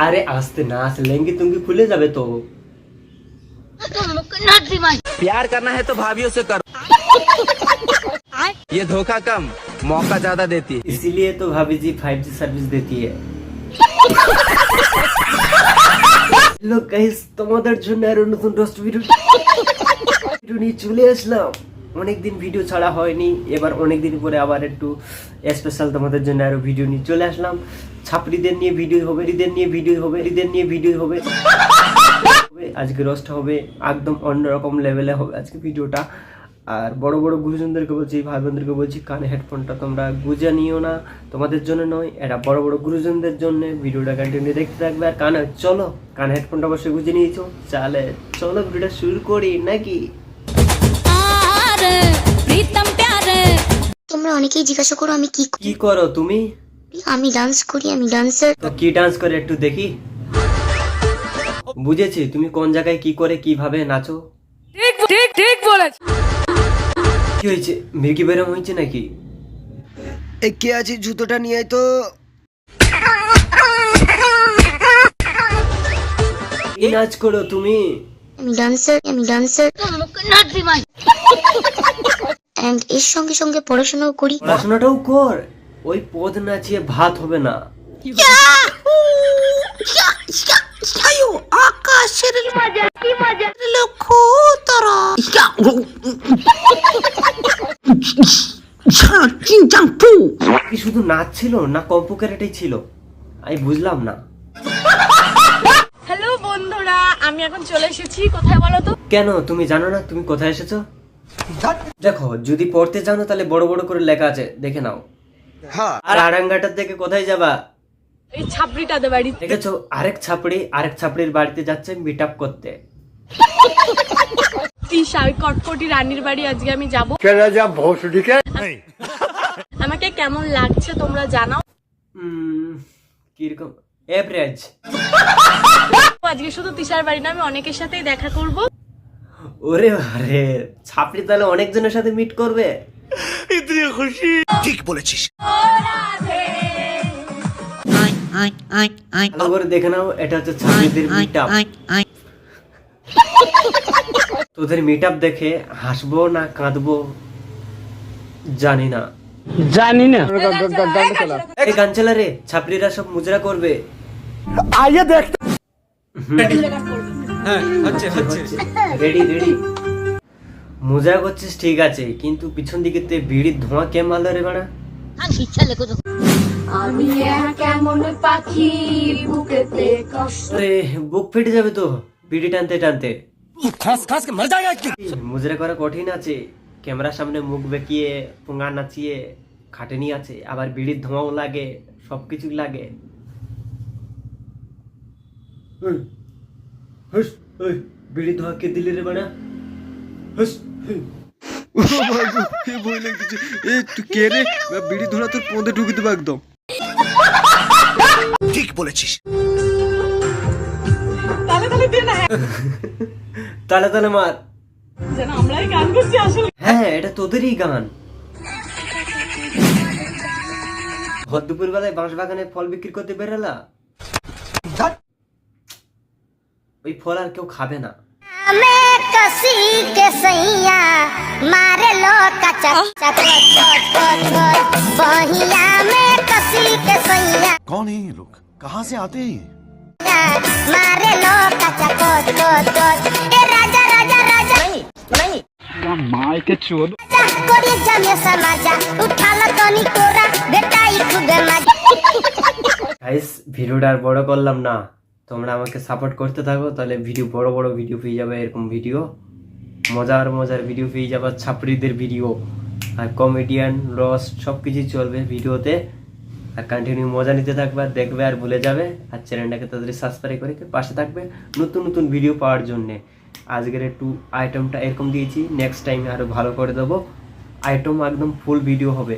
আরে আসতে না আসলে লেঙ্গি তুঙ্গি খুলে যাবে তো प्यार करना है तो भाभीियों से करो ये धोखा कम मौका ज्यादा देती है इसीलिए तो भाभी जी फाइव जी सर्विस देती है লোক গাইস তোমাদের জন্য আরো নতুন রোস্ট ভিডিও ভিডিও নিয়ে চলে আসলাম অনেকদিন ভিডিও ছাড়া হয়নি। এবার অনেকদিন পরে আবার একটু স্পেশাল তোমাদের জন্য আরও ভিডিও নিয়ে চলে আসলাম। ছাপড়িদের নিয়ে ভিডিও হবে, রিদের নিয়ে ভিডিও হবে, রিদের নিয়ে ভিডিও হবে। আজকে রোস্ট হবে, একদম অন্যরকম লেভেলে হবে আজকে ভিডিওটা আর বড় বড় গুরুজনদেরকে বলছি ভাই বোনদেরকে বলছি, কানে হেডফোনটা তোমরা গুজে নিও না। তোমাদের জন্য নয় এটা বড় বড় গুরুজনদের জন্য ভিডিওটা কন্টিনিউ দেখতে থাকবে। আর কানে, চলো, কানে হেডফোনটা অবশ্যই গুজে নিয়েছো। চালে, চলো ভিডিওটা শুরু করি, নাকি? তোমরা অনেকেই জিজ্ঞাসা করো আমি কি কি করো তুমি? আমি ডান্স করি আমি ডান্সার তো কি ডান্স করে একটু দেখি। বুঝেছি তুমি কোন জায়গায় কি করে কীভাবে নাচো? ঠিক ঠিক বলেছ। কি হয়েছে? মির্কি বেরম হয়েছে নাকি? কে আছে জুতোটা নিয়ে আয় তো? কি নাচ করো তুমি? আমি ডান্সার আমি ডান্সার অ্যান্ড এর সঙ্গে সঙ্গে পড়াশোনাও করি। পড়াশোনাটাও কর। ওই পদ নাচিয়ে ভাত হবে না। কি শুধু নাচ ছিল না কম্পু ক্যারেটাই ছিল। আমি বুঝলাম না। হ্যালো বন্ধুরা আমি এখন চলে এসেছি। কোথায় বলো তো? কেন? তুমি জানো না তুমি কোথায় এসেছ? দেখো যদি পড়তে জানো তাহলে বড় বড় করে লেখা আছে। দেখে নাও। আর আরাঙ্গাটার থেকে কোথায় যাবা? এই ছাপড়িটাতে বাড়ি দেখেছ? আরেক ছাপড়ি আরেক ছাপড়ির বাড়িতে যাচ্ছে মিট আপ করতে। ওই কটকটি রানীর বাড়ি আজকে আমি যাব। আমাকে কেমন লাগছে তোমরা জানাও। কীরকম? এভারেজ আজকে শুধু তিশার বাড়ি না আমি অনেকের সাথেই দেখা করব। ওরে আরে ছাপড়ি তাহলে অনেকজনের সাথে মিট করবে? ভালো করে দেখে নাও এটা হচ্ছে ছাপড়িদের মিট আপ তোদের মিট আপ দেখে হাসবো না কাঁদবো জানি না। জানি না। এই গান চালা রে ছাপড়িরা সব মুজরা করবে। আইয়ে দেখ। Ready ready. মুজরা করছিস ঠিক আছে কিন্তু পিছন দিকে তে বিড়ির ধোঁয়া কে মারলো রে বাড়া? আরে বুক ফেটে যাবে তো বিড়ি টানতে টানতে। মুজরা করা কঠিন আছে ক্যামেরার সামনে মুখ বেঁকিয়ে পোঙা নাচিয়ে খাটেনি আছে আবার বিড়ির ধোঁয়াও লাগে সবকিছু লাগে। এই, হুস, বিড়ির ধোঁয়া কে দিলি রে বাড়া। হুস, হুই। ভয় লাগতেছে এ তুই কে রে? বিড়ি ধরা তোর পদে ঢুকে দেবো একদম। তালে তালে মার। যেন আমরাই গান করছি আসলে। হ্যাঁ এটা তোদেরই গান। ভর দুপুর বেলায় বাঁশ বাগানে ফল বিক্রি করতে বেরোলা ওই ফল আর কেউ খাবে না कौन है ये लोग कहाँ से आते हैं मारे लो कचा कोच कोच कोच ए राजा राजा राजा नहीं नहीं माय के चोर कोरी जमे समाजा उठा लो तोनी कोरा बेटा इखुदे मजा गाइस ভিডিওটা আর বড় করলাম না তোমরা আমাকে সাপোর্ট করতে থাকো, তাহলে ভিডিও বড় বড় ভিডিও পেয়ে যাবে এরকম ভিডিও মজার মজার ভিডিও পেয়ে যাবে, ছাপড়িদের ভিডিও আর কমেডিয়ান রস সব কিছুই চলবে ভিডিওতে আর কন্টিনিউ মজা নিতে থাকবে আর দেখবে আর ভুলে যাবে। আর চ্যানেলটাকে তাদের সাবস্ক্রাইব করে পাশে থাকবে নতুন নতুন ভিডিও পাওয়ার জন্যে। আজকের একটু আইটেমটা এরকম দিয়েছি নেক্সট টাইমে আরও ভালো করে দেবো। আইটেম একদম ফুল ভিডিও হবে।